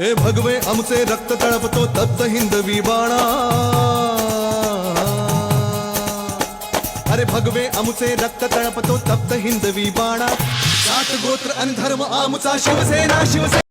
हे भगवे आमचे रक्त तळपतो तप्त हिंदवी बाणा अरे भगवे आमचे रक्त तळपतो तप्त हिंदवी बाणा जात गोत्र आणि धर्म आमचा, शिवसेना शिवसेना।